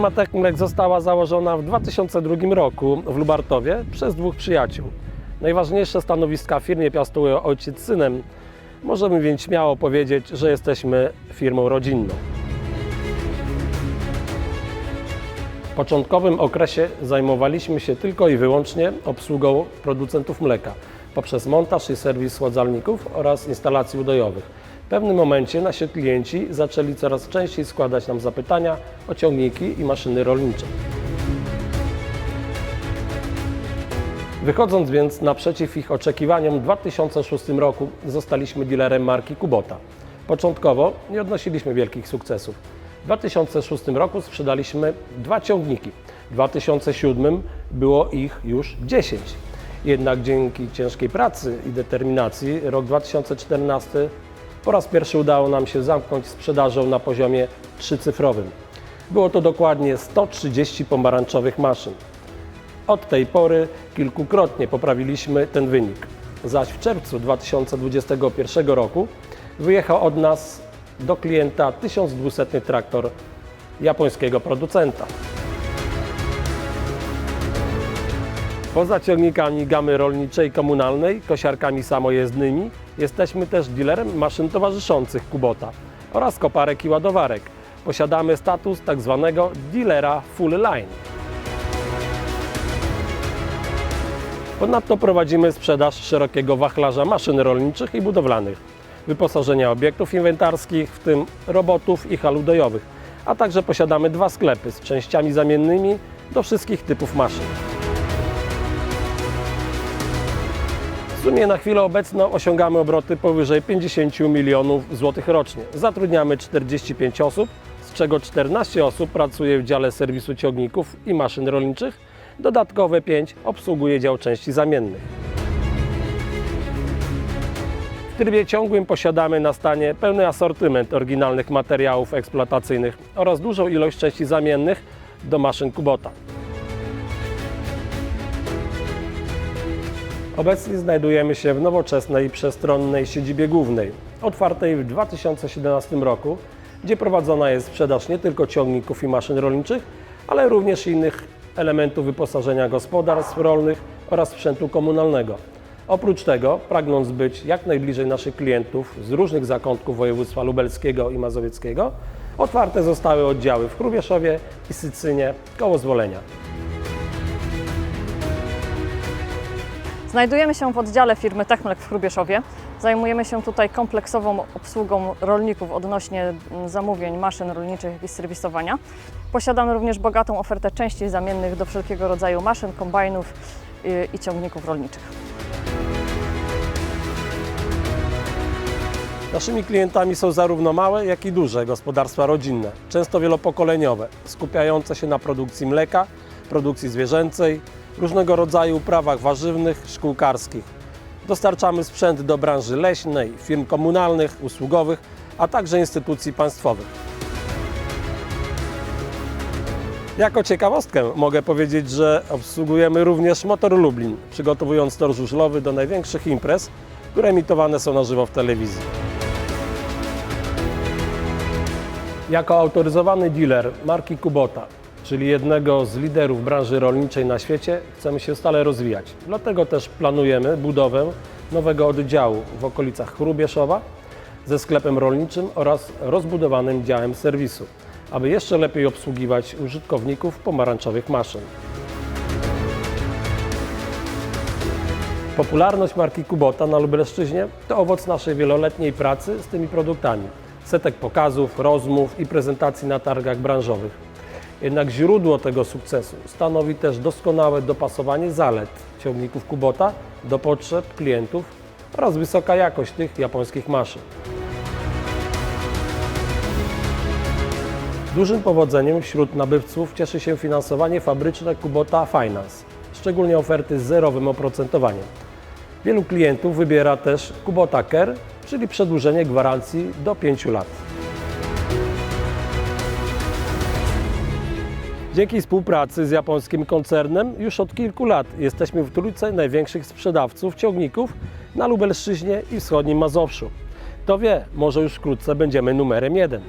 Firma Techmlek została założona w 2002 roku w Lubartowie przez dwóch przyjaciół. Najważniejsze stanowiska w firmie piastują ojciec z synem. Możemy więc śmiało powiedzieć, że jesteśmy firmą rodzinną. W początkowym okresie zajmowaliśmy się tylko i wyłącznie obsługą producentów mleka poprzez montaż i serwis słodzalników oraz instalacji udojowych. W pewnym momencie nasi klienci zaczęli coraz częściej składać nam zapytania o ciągniki i maszyny rolnicze. Wychodząc więc naprzeciw ich oczekiwaniom, w 2006 roku zostaliśmy dealerem marki Kubota. Początkowo nie odnosiliśmy wielkich sukcesów. W 2006 roku sprzedaliśmy dwa ciągniki. W 2007 było ich już 10. Jednak dzięki ciężkiej pracy i determinacji rok 2014 po raz pierwszy udało nam się zamknąć sprzedażą na poziomie trzycyfrowym. Było to dokładnie 130 pomarańczowych maszyn. Od tej pory kilkukrotnie poprawiliśmy ten wynik. Zaś w czerwcu 2021 roku wyjechał od nas do klienta 1200 traktor japońskiego producenta. Poza ciągnikami gamy rolniczej komunalnej, kosiarkami samojezdnymi, jesteśmy też dealerem maszyn towarzyszących Kubota oraz koparek i ładowarek. Posiadamy status tak zwanego dealera full line. Ponadto prowadzimy sprzedaż szerokiego wachlarza maszyn rolniczych i budowlanych, wyposażenia obiektów inwentarskich, w tym robotów i hal udojowych, a także posiadamy dwa sklepy z częściami zamiennymi do wszystkich typów maszyn. W sumie na chwilę obecną osiągamy obroty powyżej 50 milionów złotych rocznie. Zatrudniamy 45 osób, z czego 14 osób pracuje w dziale serwisu ciągników i maszyn rolniczych, dodatkowe 5 obsługuje dział części zamiennych. W trybie ciągłym posiadamy na stanie pełny asortyment oryginalnych materiałów eksploatacyjnych oraz dużą ilość części zamiennych do maszyn Kubota. Obecnie znajdujemy się w nowoczesnej, przestronnej siedzibie głównej, otwartej w 2017 roku, gdzie prowadzona jest sprzedaż nie tylko ciągników i maszyn rolniczych, ale również innych elementów wyposażenia gospodarstw rolnych oraz sprzętu komunalnego. Oprócz tego, pragnąc być jak najbliżej naszych klientów z różnych zakątków województwa lubelskiego i mazowieckiego, otwarte zostały oddziały w Chrubieszowie i Sycynie koło Zwolenia. Znajdujemy się w oddziale firmy Techmlek w Chrubieszowie. Zajmujemy się tutaj kompleksową obsługą rolników odnośnie mm, zamówień maszyn rolniczych i serwisowania. Posiadamy również bogatą ofertę części zamiennych do wszelkiego rodzaju maszyn, kombajnów y, i ciągników rolniczych. Naszymi klientami są zarówno małe, jak i duże gospodarstwa rodzinne, często wielopokoleniowe, skupiające się na produkcji mleka, produkcji zwierzęcej, różnego rodzaju uprawach warzywnych, szkółkarskich. Dostarczamy sprzęt do branży leśnej, firm komunalnych, usługowych, a także instytucji państwowych. Jako ciekawostkę mogę powiedzieć, że obsługujemy również Motor Lublin, przygotowując tor żużlowy do największych imprez, które emitowane są na żywo w telewizji. Jako autoryzowany dealer marki Kubota, czyli jednego z liderów branży rolniczej na świecie, chcemy się stale rozwijać. Dlatego też planujemy budowę nowego oddziału w okolicach Chrubieszowa ze sklepem rolniczym oraz rozbudowanym działem serwisu, aby jeszcze lepiej obsługiwać użytkowników pomarańczowych maszyn. Popularność marki Kubota na Lubelszczyźnie to owoc naszej wieloletniej pracy z tymi produktami. Setek pokazów, rozmów i prezentacji na targach branżowych. Jednak źródło tego sukcesu stanowi też doskonałe dopasowanie zalet ciągników Kubota do potrzeb klientów oraz wysoka jakość tych japońskich maszyn. Dużym powodzeniem wśród nabywców cieszy się finansowanie fabryczne Kubota Finance, szczególnie oferty z zerowym oprocentowaniem. Wielu klientów wybiera też Kubota Care, czyli przedłużenie gwarancji do 5 lat. Dzięki współpracy z japońskim koncernem już od kilku lat jesteśmy w trójce największych sprzedawców ciągników na Lubelszczyźnie i wschodnim Mazowszu. Kto wie, może już wkrótce będziemy numerem jeden.